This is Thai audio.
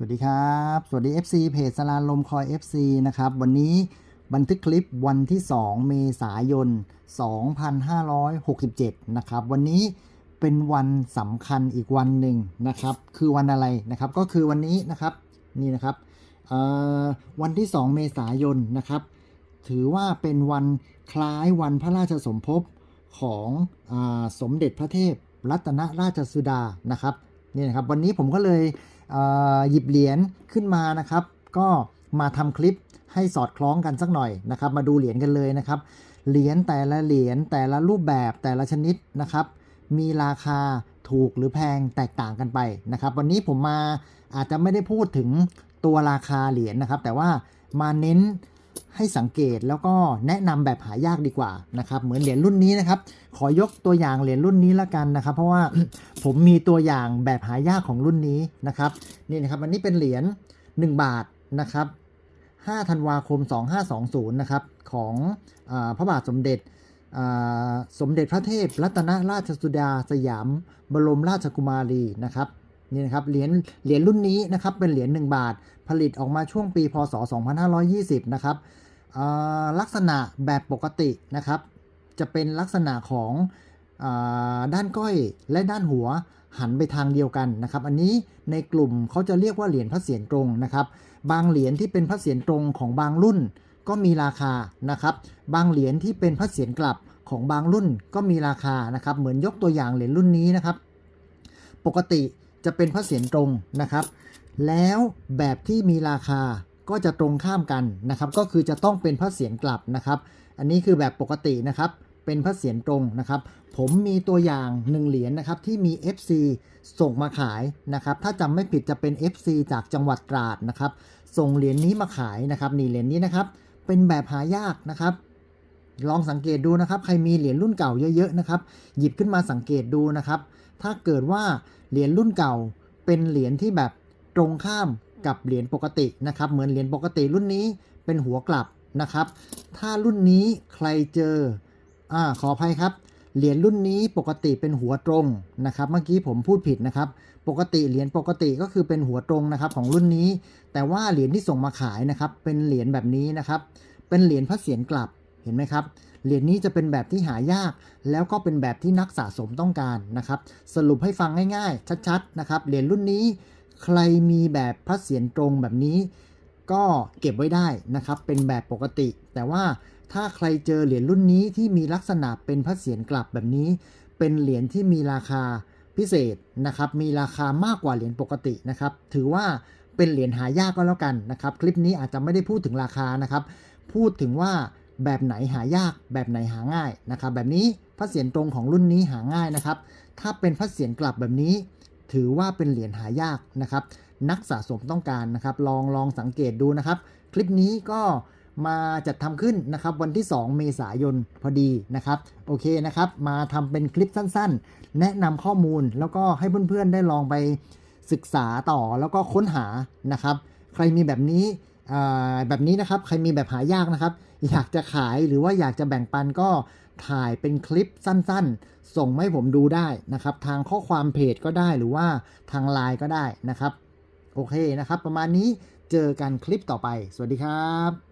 สวัสดีครับ สวัสดี FC เพจสลานลมคอย FC นะครับ วันนี้บันทึกคลิปวันที่ 2 เมษายน 2567 นะครับ วันนี้เป็นวันสำคัญอีกวันหนึ่งนะครับ คือวันอะไรนะครับ ก็คือวันนี้นะครับ นี่นะครับ วันที่ 2 เมษายนนะครับ ถือว่าเป็นวันคล้ายวันพระราชสมภพของอสมเด็จพระเทพรัตนราชสุดา นะครับ นี่นะครับ วันนี้ผมก็เลย หยิบเหรียญขึ้นมานะครับ ก็มาทำคลิปให้สอดคล้องกันสักหน่อยนะครับ มาดูเหรียญกันเลยนะครับ เหรียญแต่ละเหรียญแต่ละรูปแบบแต่ละชนิดนะครับ มีราคาถูกหรือแพงแตกต่างกันไปนะครับ วันนี้ผมมาอาจจะไม่ได้พูดถึงตัวราคาเหรียญนะครับ แต่ว่ามาเน้น ให้สังเกตแล้วก็แนะนำแบบหายากดีกว่านะครับเหมือนเหรียญรุ่นนี้นะครับ ขอยกตัวอย่างเหรียญรุ่นนี้ละกันนะครับ เพราะว่าผมมีตัวอย่างแบบหายากของรุ่นนี้นะครับนี่นะครับอันนี้เป็นเหรียญ1 บาทนะครับ5ธันวาคม 2520นะครับของอพระบาทสมเด็จสมเด็จพระเทพรัตนราชสุดาสยาม บรมราชกุมารีนะครับ นี่นะครับเหรียญเหรียญรุ่นนี้นะครับเป็นเหรียญ1บาท ผลิตออกมาช่วงปีพศ 2520 นะครับลักษณะแบบปกตินะครับ จะเป็นลักษณะของอด้านก้อยและด้านหัวหันไปทางเดียวกันนะครับ อันนี้ในกลุ่มเขาจะเรียกว่าเหรียญพระเศียรตรงนะครับ บางเหรียญที่เป็นพระเศียรตรงของบางรุ่นก็มีราคานะครับ บางเหรียญที่เป็นพระเศียรกลับของบางรุ่นก็มีราคานะครับ เหมือนยกตัวอย่างเหรียญรุ่นนี้นะครับ ปกติ จะเป็นพระเศียรตรงนะครับ แล้วแบบที่มีราคาก็จะตรงข้ามกันนะครับ ก็คือจะต้องเป็นพระเศียรกลับนะครับ อันนี้คือแบบปกตินะครับเป็นพระเศียรตรงนะครับ ผมมีตัวอย่างหนึ่งเหรียญนะครับที่มี FC ส่งมาขายนะครับ ถ้าจำไม่ผิดจะเป็น FC จากจังหวัดตราดนะครับ ส่งเหรียญนี้มาขายนะครับนี่เหรียญนี้นะครับ เป็นแบบหายากนะครับ ลองสังเกตดูนะครับใครมีเหรียญรุ่นเก่าเยอะๆนะครับ หยิบขึ้นมาสังเกตดูนะครับ ถ้าเกิดว่าเหรียญรุ่นเก่าเป็นเหรียญที่แบบตรงข้ามกับเหรียญปกตินะครับ เหมือนเหรียญปกติรุ่นนี้เป็นหัวกลับนะครับ ถ้ารุ่นนี้ใครเจออ่าขออภัยครับเหรียญรุ่นนี้ปกติเป็นหัวตรงนะครับ เมื่อกี้ผมพูดผิดนะครับ ปกติเหรียญปกติก็คือเป็นหัวตรงนะครับของรุ่นนี้ แต่ว่าเหรียญที่ส่งมาขายนะครับ เป็นเหรียญแบบนี้นะครับ เป็นเหรียญพระเศียรกลับ ห็นไหมครับ เหรียญนี้จะเป็นแบบที่หายาก แล้วก็เป็นแบบที่นักสะสมต้องการนะครับ สรุปให้ฟังง่ายๆ ชัดๆนะครับ เหรียญรุ่นนี้ใครมีแบบพระเศียรตรงแบบนี้ ก็เก็บไว้ได้นะครับ เป็นแบบปกติ แต่ว่าถ้าใครเจอเหรียญรุ่นนี้ที่มีลักษณะเป็นพระเศียรกลับแบบนี้ เป็นเหรียญที่มีราคาพิเศษนะครับ มีราคามากกว่าเหรียญปกตินะครับ ถือว่าเป็นเหรียญหายากก็แล้วกันนะครับ คลิปนี้อาจจะไม่ได้พูดถึงราคานะครับ พูดถึงว่า แบบไหนหายากแบบไหนหาง่ายนะครับ แบบนี้พระเศียรตรงของรุ่นนี้หาง่ายนะครับ ถ้าเป็นพระเศียรกลับแบบนี้ ถือว่าเป็นเหรียญหายากนะครับ นักสะสมต้องการนะครับ ลองลองสังเกตดูนะครับ คลิปนี้ก็มาจัดทำขึ้นนะครับวันที่ 2 เมษายนพอดีนะครับ โอเคนะครับ มาทำเป็นคลิปสั้นๆ แนะนำข้อมูลแล้วก็ให้เพื่อนๆได้ลองไปศึกษาต่อแล้วก็ค้นหานะครับ ใครมีแบบนี้แบบนี้นะครับ ใครมีแบบหายากนะครับ อยากจะขายหรือว่าอยากจะแบ่งปันก็ถ่ายเป็นคลิปสั้นๆ ส่งให้ผมดูได้นะครับ ทางข้อความเพจก็ได้หรือว่าทางไลน์ก็ได้นะครับ โอเคนะครับ ประมาณนี้เจอกันคลิปต่อไป สวัสดีครับ